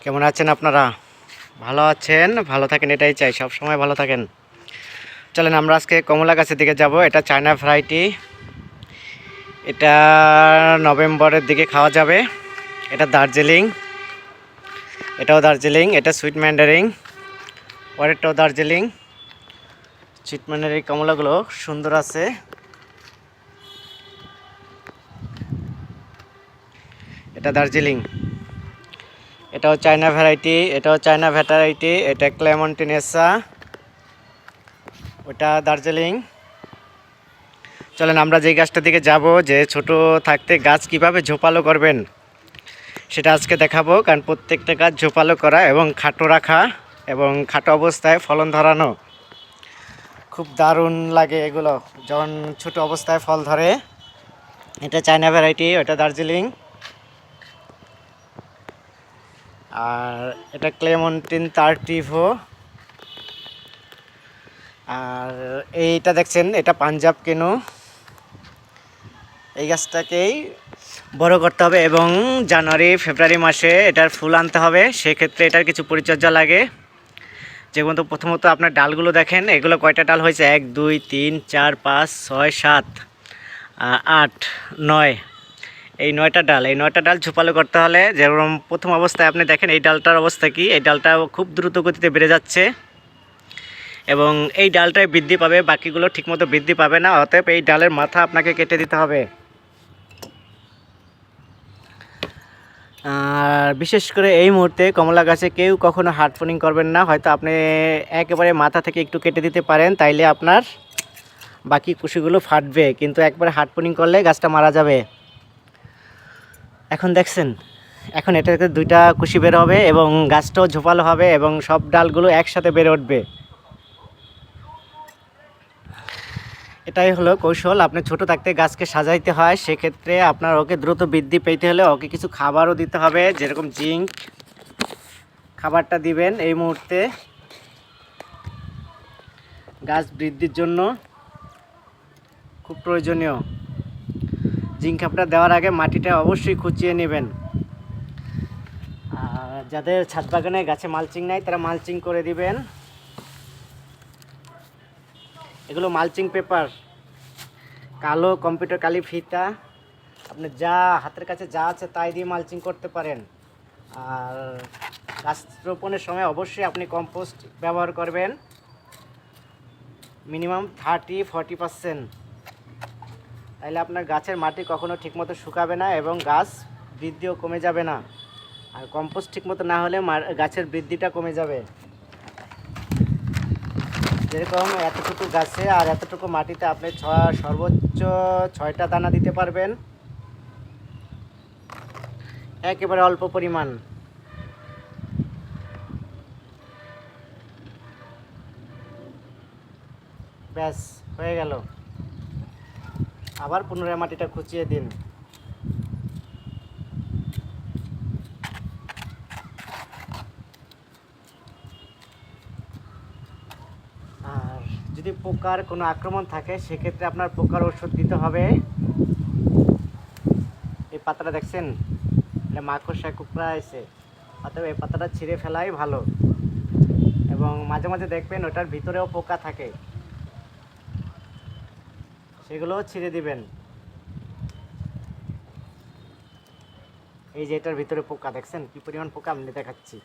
কেমন আছেন আপনারা? ভালো আছেন? ভালো থাকেন, এটাই চাই। সব সময় ভালো থাকেন। চলেন, আমরা আজকে কমলা গাছের দিকে যাব। এটা চায়না ভ্যারাইটি। এটা নভেম্বরের দিকে খাওয়া যাবে। এটা দার্জিলিং। এটাও দার্জিলিং। এটা সুইট ম্যান্ডারিং। পরেরটাও দার্জিলিং। সুইট ম্যান্ডারিং কমলাগুলো সুন্দর আছে। এটা দার্জিলিং। এটাও চায়না ভ্যারাইটি, এটাও চায়না ভ্যারাইটি, এটা ক্লেমন্টিনেসা ওটা দার্জিলিং। চলেন আমরা যেই গাছটার দিকে যাব, যে ছোট থাকতে গাছ কীভাবে ঝোপালো করবেন, সেটা আজকে দেখাবো, কারণ প্রত্যেকটা গাছ ঝোপালো করা এবং খাটো রাখা এবং খাটো অবস্থায় ফলন ধরানো। খুব দারুণ লাগে এগুলো, যখন ছোট অবস্থায় ফল ধরে। এটা চায়না ভ্যারাইটি, ওটা দার্জিলিং। আর এটা ক্লেমন্টিন তার্টিভো। আর এইটা দেখছেন, এটা পাঞ্জাব কেনু। এই গাছটাকেই বড় করতে হবে এবং জানুয়ারি, ফেব্রুয়ারি মাসে এটার ফুল আনতে হবে। সেক্ষেত্রে এটার কিছু পরিচর্যা লাগে। যেমন তো প্রথমত আপনার ডালগুলো দেখেন, এগুলো কয়টা ডাল হয়েছে? এক, দুই, তিন, চার, পাঁচ, ছয়, সাত আট, নয় এই নয়টা ডাল, এই নয়টা ডাল ঝোপালো করতে হলে যেরকম প্রথম অবস্থায় আপনি দেখেন এই ডালটার অবস্থা কি? এই ডালটা খুব দ্রুত গতিতে বেড়ে যাচ্ছে এবং এই ডালটাই বৃদ্ধি পাবে, বাকিগুলো ঠিকমতো বৃদ্ধি পাবে না, অতএব এই ডালের মাথা আপনাকে কেটে দিতে হবে। আর বিশেষ করে এই মুহূর্তে কমলা গাছে কেউ কখনো হার্ডফোনিং করবেন না, হয়তো আপনি একেবারে মাথা থেকে একটু কেটে দিতে পারেন, তাইলে আপনার বাকি কুশিগুলো ফাটবে, কিন্তু একবারে হার্ড হার্ডফোনিং করলে গাছটা মারা যাবে। এখন দেখছেন, এখন এটাতে দুইটা কুশি বের হবে এবং গাছটাও ঝোপালো হবে এবং সব ডালগুলো একসাথে বেড়ে উঠবে। এটাই হলো কৌশল, আপনি ছোট থাকতে গাছকে সাজাইতে হয়, সেক্ষেত্রে আপনার ওকে দ্রুত বৃদ্ধি পেতে হলে ওকে কিছু খাবারও দিতে হবে, যেরকম জিঙ্ক। খাবারটা দিবেন এই মুহূর্তে। গাছ বৃদ্ধির জন্য খুব প্রয়োজনীয়। জিঙ্ক দেওয়ার আগে মাটিটা অবশ্যই খুঁচিয়ে নেবেন। আর যাদের ছাদ বাগানে গাছে মালচিং নাই, তারা মালচিং করে দিবেন। এগুলো মালচিং পেপার। কালো কম্পিউটার কালি ফিতা। আপনি যা হাতের কাছে যা আছে তাই দিয়ে মালচিং করতে পারেন। আর গাছ রোপণের সময় অবশ্যই আপনি কম্পোস্ট ব্যবহার করবেন। Minimum thirty, forty percent. তাহলে আপনার গাছের মাটি কখনো ঠিকমতো শুকাবে না এবং গাছ বৃদ্ধিও কমে যাবে না। আর কম্পোস্ট ঠিকমতো না হলে গাছের বৃদ্ধিটা কমে যাবে। যেরকম এতটুকু গাছে আর এতটুকু মাটিতে আপনি ছ সর্বোচ্চ ছয়টা দানা দিতে পারবেন। একেবারে অল্প পরিমাণ। ব্যাস, হয়ে গেল। আবার পুনরায় মাটিটা খুঁচিয়ে দিন। আর যদি পোকার কোনো আক্রমণ থাকে, সেক্ষেত্রে আপনার পোকার ওষুধ দিতে হবে। এই পাতাটা দেখছেন? এটা মাকড়সা কুকড়া আছে অতএব এই পাতাটা ছিঁড়ে ফেলাই ভালো। এবং মাঝে মাঝে দেখবেন ওটার ভিতরেও পোকা থাকে। সেগুলোও ছিঁড়ে দিবেন। এই যে এটার ভিতরে পোকা, দেখছেন? কি পরিমাণ পোকা? আমি দেখাচ্ছি।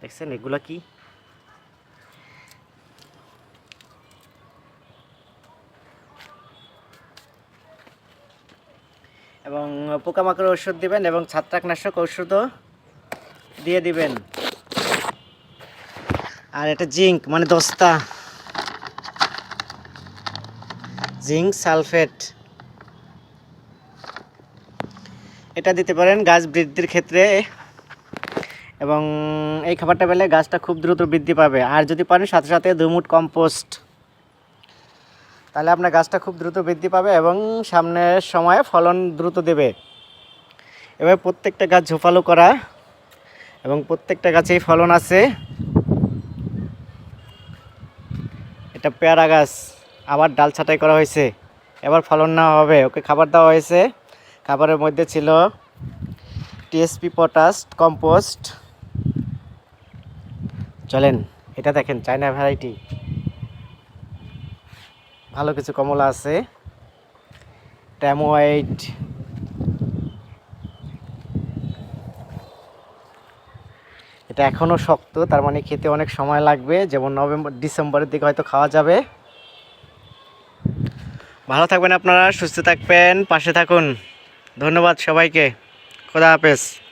দেখছেন এগুলো কি? এবং পোকামাকড় ওষুধ দিবেন এবং ছত্রাকনাশক ওষুধও দিয়ে দিবেন। আর এটা জিঙ্ক মানে দস্তা। Zinc sulphate. এটা দিতে পারেন গাছ বৃদ্ধির ক্ষেত্রে। এবং এই খাবারটা পেলে গাছটা খুব দ্রুত বৃদ্ধি পাবে। আর যদি পারেন সাথে সাথে দুমুট কম্পোস্ট। তাহলে আপনার গাছটা খুব দ্রুত বৃদ্ধি পাবে এবং সামনের সময়ে ফলন দ্রুত দেবে। এবার প্রত্যেকটা গাছ ঝোপালো করা এবং প্রত্যেকটা গাছেই ফলন আছে। এটা পেয়ারা গাছ আবার ডাল ছাঁটাই করা হয়েছে। এবার ফলন নেওয়া হবে। ওকে খাবার দেওয়া হয়েছে। খাবারের মধ্যে ছিল টিএসপি পটাশ কম্পোস্ট চলেন, এটা দেখেন চায়না ভ্যারাইটি ভালো কিছু কমলা আছে। ট্যামোয়াইট এটা এখনও শক্ত, তার মানে খেতে অনেক সময় লাগবে। যেমন নভেম্বর, ডিসেম্বরের দিকে হয়তো খাওয়া যাবে। ভালো থাকবেন আপনারা, সুস্থ থাকবেন, পাশে থাকুন। ধন্যবাদ সবাইকে। খোদা হাফেজ।